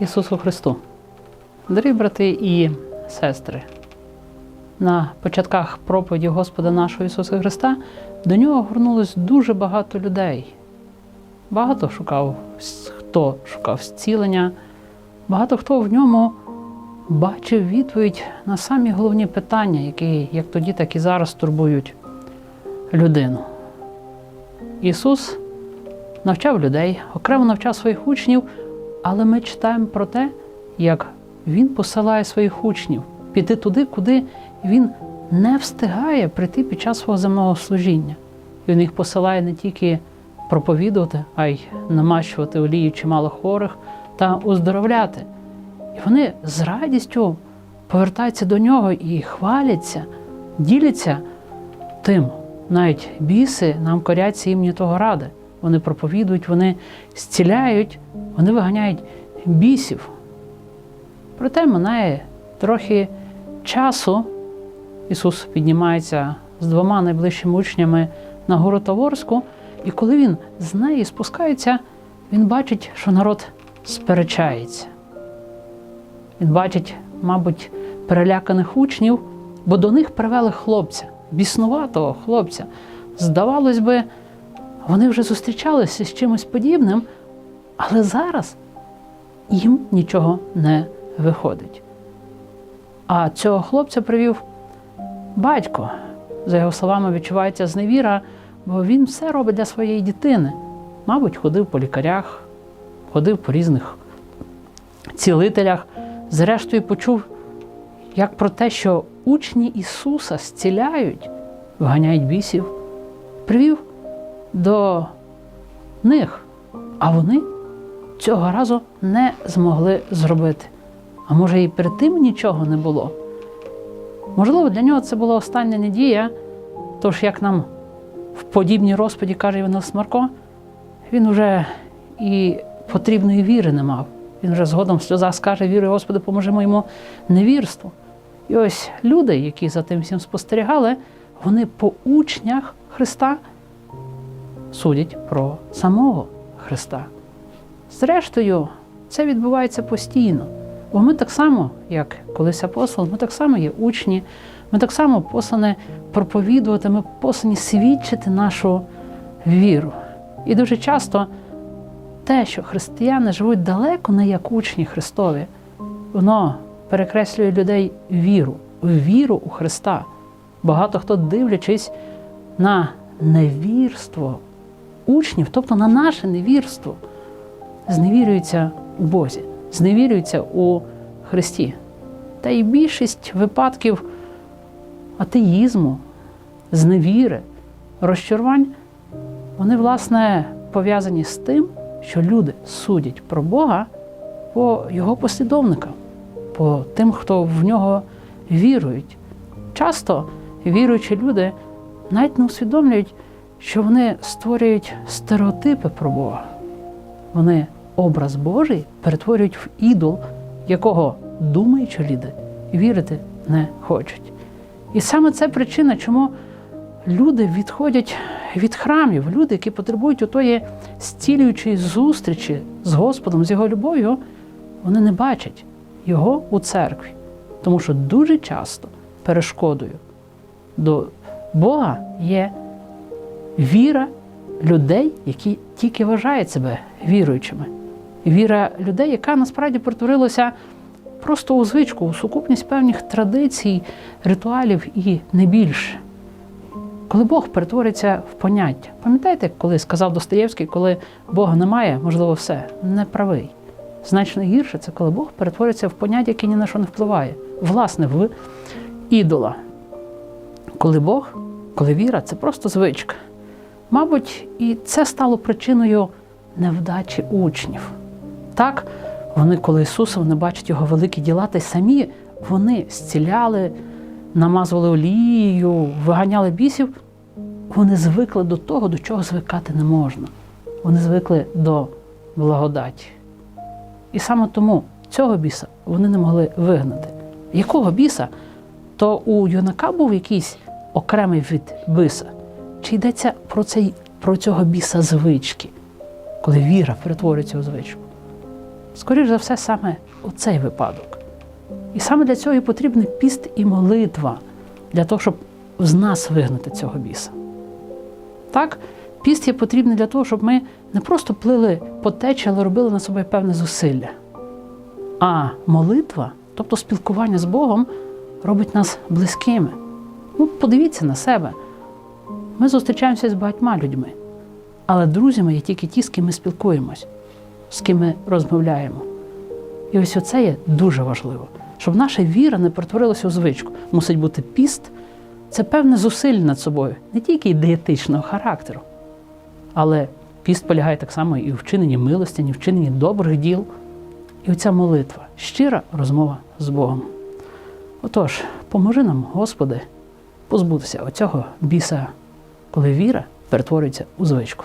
Ісусу Христу! Дорогі брати і сестри! На початках проповіді Господа нашого Ісуса Христа до нього горнулось дуже багато людей. Багато шукав, хто шукав зцілення, багато хто в ньому бачив відповідь на самі головні питання, які як тоді, так і зараз турбують людину. Ісус навчав людей, окремо навчав своїх учнів, але ми читаємо про те, як Він посилає своїх учнів піти туди, куди Він не встигає прийти під час свого земного служіння. І Він їх посилає не тільки проповідувати, а й намащувати олію чимало хворих та оздоровляти. І вони з радістю повертаються до нього і хваляться, діляться тим. Навіть біси нам коряться імені того ради. Вони проповідують, вони зціляють, вони виганяють бісів. Проте минає трохи часу. Ісус піднімається з двома найближчими учнями на гору Таворську, і коли він з неї спускається, він бачить, що народ сперечається. Він бачить, мабуть, переляканих учнів, бо до них привели хлопця, біснуватого хлопця. Здавалось би, вони вже зустрічалися з чимось подібним, але зараз їм нічого не виходить. А цього хлопця привів батько. За його словами, відчувається зневіра, бо він все робить для своєї дитини. Мабуть, ходив по лікарях, ходив по різних цілителях. Зрештою, почув як про те, що учні Ісуса зціляють, виганяють бісів, привів до них, а вони цього разу не змогли зробити. А може, і перед тим нічого не було. Можливо, для нього це була остання надія, тож, як нам в подібній розпаді каже Іванос Марко, він вже і потрібної віри не мав. Він вже згодом в сльозах скаже, віри, Господи, поможи моєму невірству. І ось люди, які за тим всім спостерігали, вони по учнях Христа судять про самого Христа. Зрештою, це відбувається постійно. Бо ми так само, як колись апостол, ми так само є учні, ми так само послані проповідувати, ми послані свідчити нашу віру. І дуже часто те, що християни живуть далеко не як учні Христові, воно перекреслює людей віру, віру у Христа. Багато хто, дивлячись на невірство учнів, тобто на наше невірство, зневірюється у Бозі, зневірюється у Христі. Та й більшість випадків атеїзму, зневіри, розчарувань, вони, власне, пов'язані з тим, що люди судять про Бога по його послідовникам, по тим, хто в нього вірують. Часто віруючі люди навіть не усвідомлюють, що вони створюють стереотипи про Бога. Вони образ Божий перетворюють в ідол, якого думаючи люди вірити не хочуть. І саме це причина, чому люди відходять від храмів, люди, які потребують отої зцілюючої зустрічі з Господом, з його любов'ю, вони не бачать його у церкві. Тому що дуже часто перешкодою до Бога є віра людей, які тільки вважають себе віруючими. Віра людей, яка насправді перетворилася просто у звичку, у сукупність певних традицій, ритуалів і не більше. Коли Бог перетвориться в поняття, пам'ятаєте, коли сказав Достоєвський, коли Бога немає, можливо, все не правий. Значно гірше це коли Бог перетвориться в поняття, яке ні на що не впливає. Власне, в ідола. Коли Бог, коли віра це просто звичка. Мабуть, і це стало причиною невдачі учнів. Так, вони, коли Ісуса, вони бачать його великі діла, та й самі вони зціляли, намазували олією, виганяли бісів. Вони звикли до того, до чого звикати не можна. Вони звикли до благодаті. І саме тому цього біса вони не могли вигнати. Якого біса? То у юнака був якийсь окремий від биса. Чи йдеться про цей, про цього біса звички, коли віра перетворюється у звичку? Скоріше за все, саме оцей випадок. І саме для цього і потрібний піст і молитва, для того, щоб з нас вигнати цього біса. Так, піст є потрібний для того, щоб ми не просто плили по течі, але робили на собі певне зусилля. А молитва, тобто спілкування з Богом, робить нас близькими. Ну, подивіться на себе. Ми зустрічаємося з багатьма людьми, але друзями є тільки ті, з ким ми спілкуємось, з ким ми розмовляємо. І ось оце є дуже важливо, щоб наша віра не перетворилася у звичку. Мусить бути піст, це певне зусилля над собою, не тільки дієтичного характеру, але піст полягає так само і у вчиненні милості, і в вчиненні добрих діл. І оця молитва, щира розмова з Богом. Отож, поможи нам, Господи, позбутися оцього біса, коли віра перетворюється у звичку.